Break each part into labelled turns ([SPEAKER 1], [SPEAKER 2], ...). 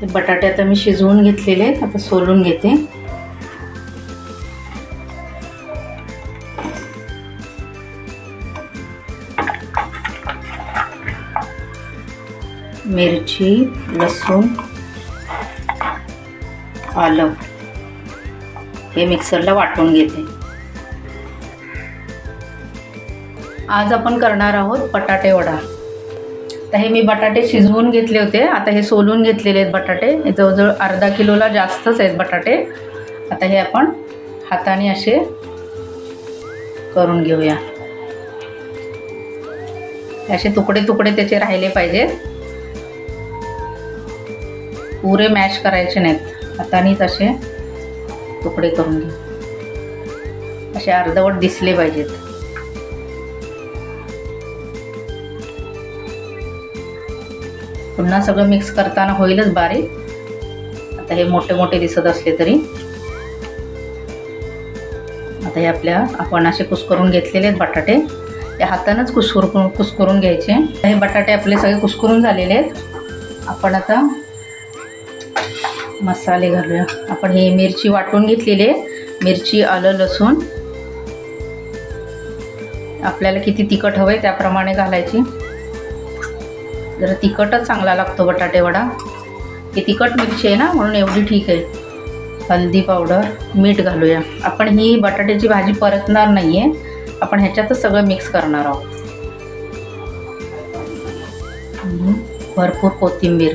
[SPEAKER 1] हे बटाटे आता मी शिजवून घेतलेले आहेत आता सोलून घेते. मिरची लसूण आलं हे मिक्सरला वाटून घेते. आज आपण करणार आहोत बटाटे वडा. तर हे मी बटाटे शिजवून घेतले होते. आता हे सोलून घेतलेले आहेत बटाटे. हे जवळजवळ अर्धा किलोला जास्तच आहेत बटाटे. आता हे आपण हाताने असे करून घेऊया. असे तुकडे तुकडे त्याचे राहिले पाहिजेत पुरे मॅश करायचे नाहीत. हातानेच असे तुकडे करून घेऊ असे अर्धवट दिसले पाहिजेत. पुन्हा सगळं मिक्स करताना होईलच बारीक. आता हे मोठे मोठे दिसत असले तरी. आता हे आपल्या आपण असे कुस्करून घेतलेले आहेत बटाटे. हे हातानंच कुस्कुर कुस्करून घ्यायचे. हे बटाटे आपले सगळे कुस्करून झालेले आहेत. आपण आता मसाले घालूया. आपण हे मिरची वाटून घेतलेली आहे. मिरची आलं लसूण. आपल्याला किती तिखट हवं आहे त्याप्रमाणे घालायची. जरा तिखटच चांगला लागतो बटाटेवडा ही तिखट मिरची आहे ना म्हणून एवढी ठीक आहे. हल्दी पावडर मीठ घालूया. आपण ही बटाट्याची भाजी परतणार नाही आहे आपण ह्याच्यातच सगळं मिक्स करणार आहोत. भरपूर कोथिंबीर.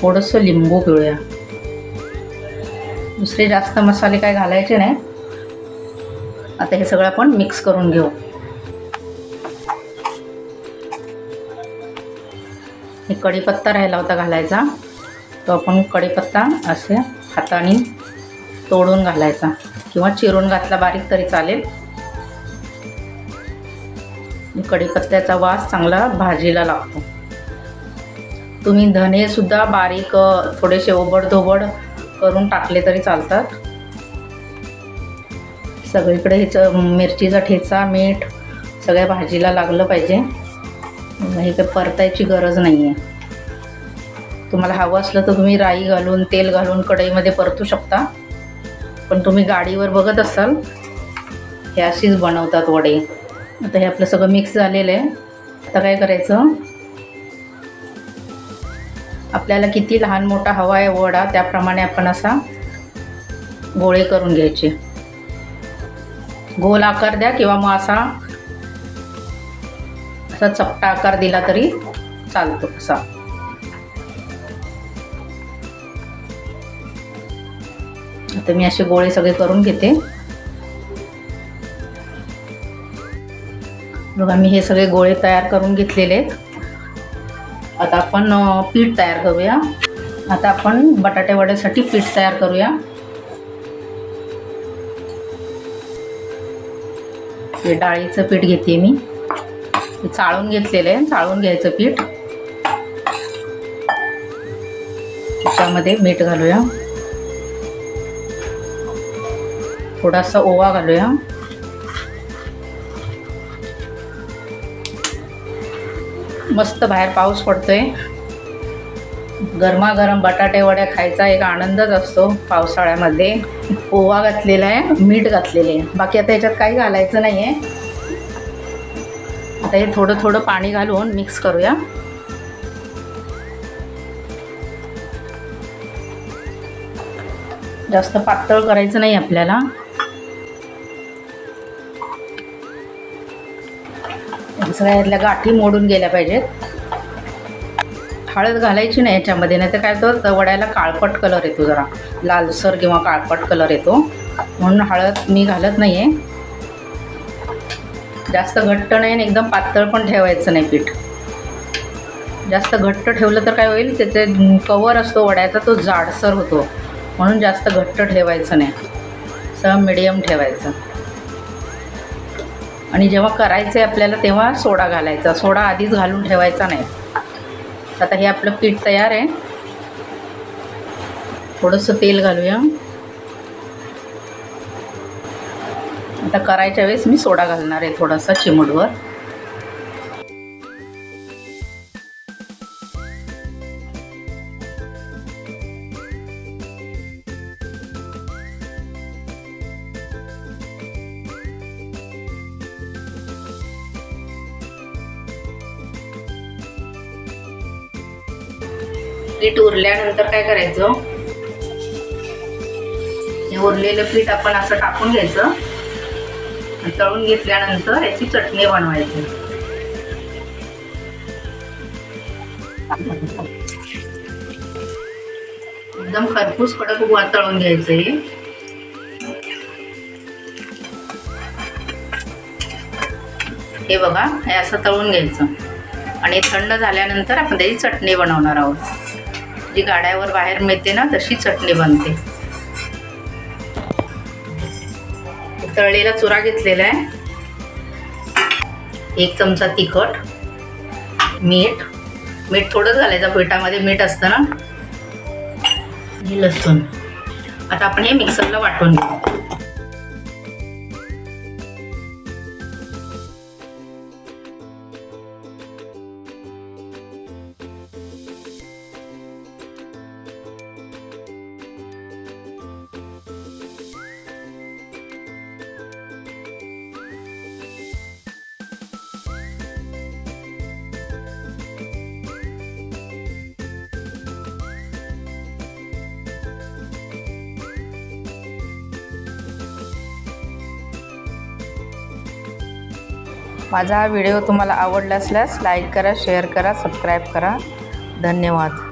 [SPEAKER 1] थोडंसं लिंबू पिळूया. दुसरे जास्त मसाले काय घालायचे नाही. आता हे सगळं आपण मिक्स करून घेऊ. हे कढीपत्ता राहिला होता घालायचा. तो आपण कढीपत्ता असे हाताने तोडून घालायचा. किंवा चिरून घातला बारीक तरी चालेल. कढीपत्त्याचा वास चांगला भाजीला लागतो. तुम्ही धनेसुद्धा बारीक थोडेसे ओबडधोबड करून टाकले तरी चालतात. सगळीकडे हिचं मिरचीचा ठेचा मीठ सगळ्या भाजीला लागलं पाहिजे. हे काही परतायची गरज नाही आहे तुम्हाला हवं असलं तर तुम्ही राई घालून तेल घालून कढईमध्ये परतू शकता. पण तुम्ही गाडीवर बघत असाल हे अशीच बनवतात वडे. आता हे आपलं सगळं मिक्स झालेलं आहे. आता काय करायचं? आपल्याला किती लहान मोठा हवा आहे वडा त्याप्रमाणे आपण असा गोळे करून घ्यायचे. गोल आकार द्या किंवा मग असा असा चपटा आकार दिला तरी चालतो असा. आता मी असे गोळे सगळे करून घेते. बघा मी हे सगळे गोळे तयार करून घेतलेले आहेत. आता आपण पीठ तयार करूया. आता आपण बटाटे वड्यासाठी पीठ तयार करूया. हे डाळीचं पीठ घेते मी. चाळून घेतलेलं आहे. चाळून घ्यायचं पीठ. त्याच्यामध्ये मीठ घालूया. थोडासा ओवा घालूया. मस्त बाहेर पाऊस पडतोय. गरमागरम बटाटे वड्या खायचा एक आनंदच असतो पावसाळ्यामध्ये. ओवा घातलेला आहे मीठ घातलेले आहे. बाकी आता याच्यात काही घालायचं नाही आहे आता हे थोडं थोडं पाणी घालून मिक्स करूया. जास्त पातळ करायचं नाही आपल्याला. सगळ्या यातल्या गाठी मोडून गेल्या पाहिजेत. हळद घालायची नाही याच्यामध्ये नाही तर काय तर वड्याला काळपट कलर येतो जरा. लालसर किंवा काळपट कलर येतो. म्हणून हळद मी घालत नाही आहे जास्त घट्ट नाही आणि एकदम पातळ पण ठेवायचं नाही पीठ. जास्त घट्ट ठेवलं तर काय होईल त्याचे कवर असतो वड्याचा तो जाडसर होतो. म्हणून जास्त घट्ट ठेवायचं नाही. सगळं मिडियम ठेवायचं. आणि जेव्हा करायचं आहे आपल्याला तेव्हा सोडा घालायचा. सोडा आधीच घालून ठेवायचा नाही. आता हे आपलं पीठ तयार आहे. थोडंसं तेल घालूया. आता करायच्या वेळेस मी सोडा घालणार आहे थोडासा चिमूटवर पीठ उरल्यानंतर काय करायचं? हे उरलेलं पीठ आपण असं टाकून घ्यायचं. तळून घेतल्यानंतर याची चटणी बनवायची. एकदम खरपूस कडक गोळा तळून घ्यायचं. हे बघा हे असं तळून घ्यायचं. आणि थंड झाल्यानंतर आपण त्याची चटणी बनवणार आहोत. जी गाड्यावर बाहेर मिळते ना तशी चटणी बनते. तळलेला चुरा घेतलेला आहे. एक चमचा तिखट मीठ. मीठ थोडंच घालायचं पिठामध्ये मीठ असतं ना. लसूण. आता आपण हे मिक्सरला वाटून घेऊ. माझा हा व्हिडिओ तुम्हाला आवडला असल्यास लाईक करा शेअर करा सबस्क्राईब करा. धन्यवाद.